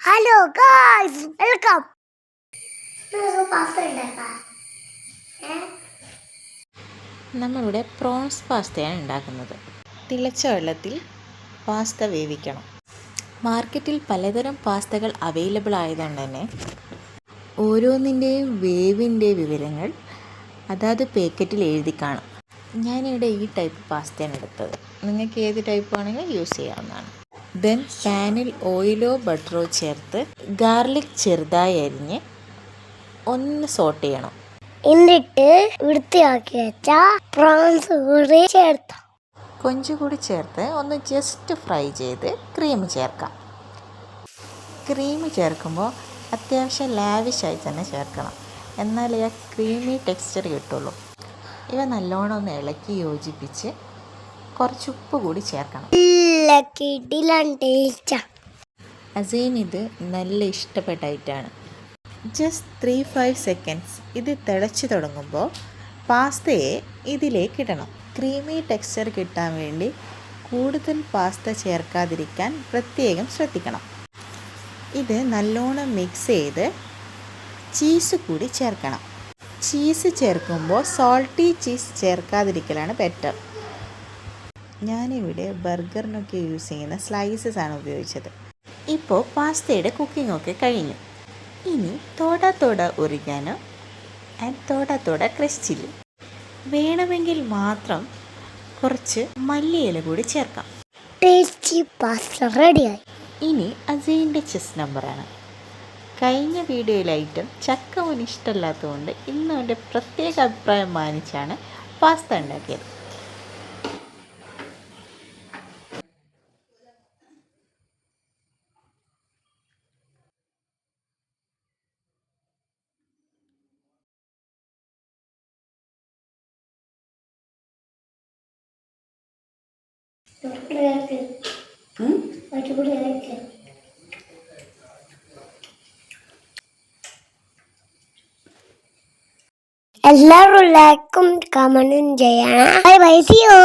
Hello guys welcome? നമ്മളിവിടെ prawns പാസ്തയാണ് ഉണ്ടാക്കുന്നത്. തിളച്ച വെള്ളത്തിൽ പാസ്ത വേവിക്കണം. മാർക്കറ്റിൽ പലതരം പാസ്തകൾ അവൈലബിൾ ആയതുകൊണ്ട് തന്നെ ഓരോന്നിന്റെയും വേവിന്റെ വിവരങ്ങൾ അതാത് പാക്കറ്റിൽ എഴുതി കാണും. ഞാനിവിടെ ഈ ടൈപ്പ് പാസ്തയാണ് എടുത്തത്. നിങ്ങൾക്ക് ഏത് ടൈപ്പ് ആണെങ്കിലും യൂസ് ചെയ്യാവുന്നതാണ്. ദെൻ പാനിൽ ഓയിലോ ബട്ടറോ ചേർത്ത് ഗാർലിക് ചെറുതായി അരിഞ്ഞ് ഒന്ന് സോട്ട് ചെയ്യണം. എന്നിട്ട് വൃത്തിയാക്കി വെച്ച പ്രോൺസ് കൂടി ചേർത്ത. കൊഞ്ച് കൂടി ചേർത്ത് ഒന്ന് ജസ്റ്റ് ഫ്രൈ ചെയ്ത് ക്രീം ചേർക്കാം. ക്രീം ചേർക്കുമ്പോൾ അത്യാവശ്യം ലാവിഷായി തന്നെ ചേർക്കണം. എന്നാലേ ആ ക്രീമി ടെക്സ്ചർ കിട്ടുള്ളൂ. ഇവ നല്ലോണം ഒന്ന് ഇളക്കി യോജിപ്പിച്ച് കുറച്ച് ഉപ്പ് കൂടി ചേർക്കണം. അസൈൻ ഇത് നല്ല ഇഷ്ടപ്പെട്ട ഐറ്റാണ് ജസ്റ്റ് ത്രീ ഫൈവ് സെക്കൻഡ്സ് ഇത് തിളച്ച് തുടങ്ങുമ്പോൾ പാസ്തയെ ഇതിലേക്ക് ഇടണം. ക്രീമി ടെക്സ്ചർ കിട്ടാൻ വേണ്ടി കൂടുതൽ പാസ്ത ചേർക്കാതിരിക്കാൻ പ്രത്യേകം ശ്രദ്ധിക്കണം. ഇത് നല്ലോണം മിക്സ് ചെയ്ത് ചീസ് കൂടി ചേർക്കണം. ചീസ് ചേർക്കുമ്പോൾ സോൾട്ടി ചീസ് ചേർക്കാതിരിക്കലാണ് ബെറ്റർ ഞാനിവിടെ ബർഗറിനൊക്കെ യൂസ് ചെയ്യുന്ന സ്ലൈസസ് ആണ് ഉപയോഗിച്ചത്. ഇപ്പോൾ പാസ്തയുടെ കുക്കിംഗ് ഒക്കെ കഴിഞ്ഞു. ഇനി തോട തോട ഒറിഗാനോ ആൻഡ് തോട തോട ക്രഷ് ചില്ലി വേണമെങ്കിൽ മാത്രം കുറച്ച് മല്ലിയില കൂടി ചേർക്കാം. ടേസ്റ്റി പാസ്ത റെഡിയായി ഇനി അജയിന്റെ ചെസ് നമ്പറാണ് കഴിഞ്ഞ വീഡിയോയിലെ ഐറ്റം ചക്ക മുന് ഇഷ്ടമല്ലാത്തതുകൊണ്ട് ഇന്ന് അവന്റെ പ്രത്യേക അഭിപ്രായം മാനിച്ചാണ് പാസ്ത ഉണ്ടാക്കിയത്. എല്ലാവരും ലൈക്കും കമന്റും ചെയ്യണം. Bye bye C U